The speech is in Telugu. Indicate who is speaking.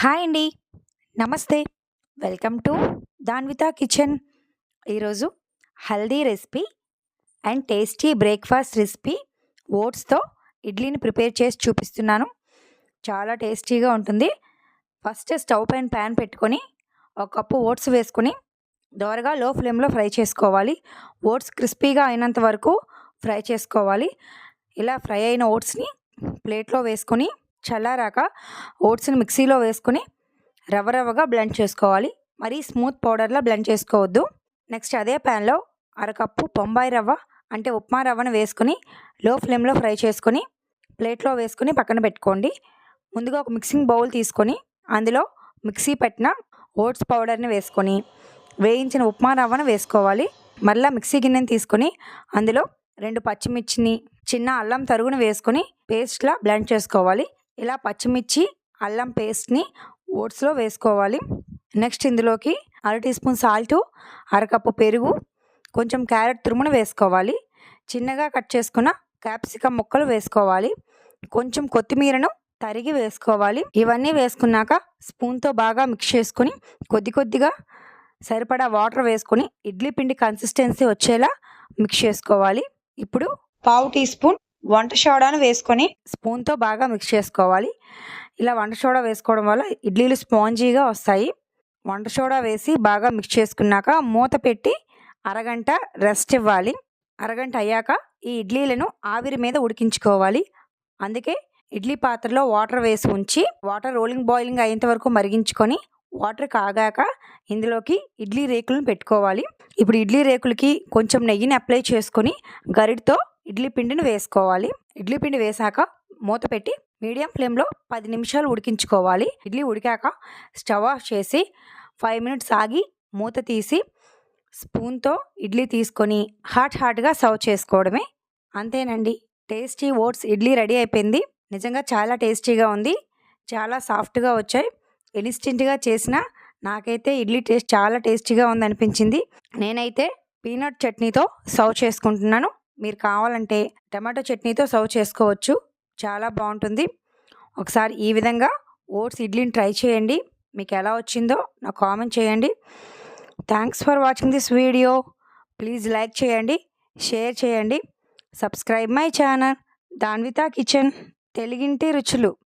Speaker 1: హాయ్ అండి. నమస్తే. Welcome to Danvitha kitchen. ఈరోజు haldi recipe and tasty breakfast recipe ఓట్స్తో ఇడ్లీని ప్రిపేర్ చేసి చూపిస్తున్నాను. చాలా టేస్టీగా ఉంటుంది. ఫస్ట్ స్టవ్ పైన ప్యాన్ పెట్టుకొని ఒక కప్పు ఓట్స్ వేసుకొని దోరగా లో ఫ్లేమ్లో ఫ్రై చేసుకోవాలి. ఓట్స్ క్రిస్పీగా అయినంత వరకు ఫ్రై చేసుకోవాలి. ఇలా ఫ్రై అయిన ఓట్స్ని ప్లేట్లో వేసుకొని చల్లారాక ఓట్స్ని మిక్సీలో వేసుకొని రవ్వ రవ్వగా బ్లెండ్ చేసుకోవాలి. మరీ స్మూత్ పౌడర్లా బ్లెండ్ చేసుకోవద్దు. నెక్స్ట్ అదే ప్యాన్లో అరకప్పు బొంబాయి రవ్వ అంటే ఉప్మా రవ్వను వేసుకొని లో ఫ్లేమ్లో ఫ్రై చేసుకొని ప్లేట్లో వేసుకొని పక్కన పెట్టుకోండి. ముందుగా ఒక మిక్సింగ్ బౌల్ తీసుకొని అందులో మిక్సీ పెట్టిన ఓట్స్ పౌడర్ని వేసుకొని వేయించిన ఉప్మా రవ్వను వేసుకోవాలి. మళ్ళీ మిక్సీ గిన్నెని తీసుకొని అందులో రెండు పచ్చిమిర్చిని చిన్న అల్లం తరుగును వేసుకొని పేస్ట్లా బ్లెండ్ చేసుకోవాలి. ఇలా పచ్చిమిర్చి అల్లం పేస్ట్ని ఓట్స్లో వేసుకోవాలి. నెక్స్ట్ ఇందులోకి అర టీ స్పూన్ సాల్టు అరకప్పు పెరుగు కొంచెం క్యారెట్ తురుమును వేసుకోవాలి. చిన్నగా కట్ చేసుకున్న క్యాప్సికమ్ ముక్కలు వేసుకోవాలి. కొంచెం కొత్తిమీరను తరిగి వేసుకోవాలి. ఇవన్నీ వేసుకున్నాక స్పూన్తో బాగా మిక్స్ చేసుకొని కొద్ది కొద్దిగా సరిపడా వాటర్ వేసుకొని ఇడ్లీ పిండి కన్సిస్టెన్సీ వచ్చేలా మిక్స్ చేసుకోవాలి. ఇప్పుడు పావు టీ స్పూన్ వంట సోడాను వేసుకొని స్పూన్తో బాగా మిక్స్ చేసుకోవాలి. ఇలా వంట సోడా వేసుకోవడం వల్ల ఇడ్లీలు స్పాంజీగా వస్తాయి. వంట సోడా వేసి బాగా మిక్స్ చేసుకున్నాక మూత పెట్టి అరగంట రెస్ట్ ఇవ్వాలి. అరగంట అయ్యాక ఈ ఇడ్లీలను ఆవిరి మీద ఉడికించుకోవాలి. అందుకే ఇడ్లీ పాత్రలో వాటర్ వేసి ఉంచి వాటర్ రోలింగ్ బాయిలింగ్ అయ్యేంత వరకు మరిగించుకొని వాటర్ కాగాక ఇందులోకి ఇడ్లీ రేకులను పెట్టుకోవాలి. ఇప్పుడు ఇడ్లీ రేకులకి కొంచెం నెయ్యిని అప్లై చేసుకొని గరిటితో ఇడ్లీ పిండిని వేసుకోవాలి. ఇడ్లీ పిండి వేసాక మూత పెట్టి మీడియం ఫ్లేమ్లో పది నిమిషాలు ఉడికించుకోవాలి. ఇడ్లీ ఉడికాక స్టవ్ ఆఫ్ చేసి ఫైవ్ మినిట్స్ ఆగి మూత తీసి స్పూన్తో ఇడ్లీ తీసుకొని హాట్ హాట్గా సర్వ్ చేసుకోవడమే. అంతేనండి. టేస్టీ ఓట్స్ ఇడ్లీ రెడీ అయిపోయింది. నిజంగా చాలా టేస్టీగా ఉంది. చాలా సాఫ్ట్గా వచ్చాయి. ఇన్స్టెంట్గా చేసిన నాకైతే ఇడ్లీ టేస్ట్ చాలా టేస్టీగా ఉంది అనిపించింది నేనైతే పీనట్ చట్నీతో సర్వ్ చేసుకుంటున్నాను. మీరు కావాలంటే టమాటో చట్నీతో సర్వ్ చేసుకోవచ్చు. చాలా బాగుంటుంది. ఒకసారి ఈ విధంగా ఓట్స్ ఇడ్లీని ట్రై చేయండి. మీకు ఎలా వచ్చిందో నాకు కామెంట్ చేయండి. Thanks for watching this video. Please like చేయండి షేర్ చేయండి. Subscribe my channel. Danvita kitchen. తెలుగింటి రుచులు.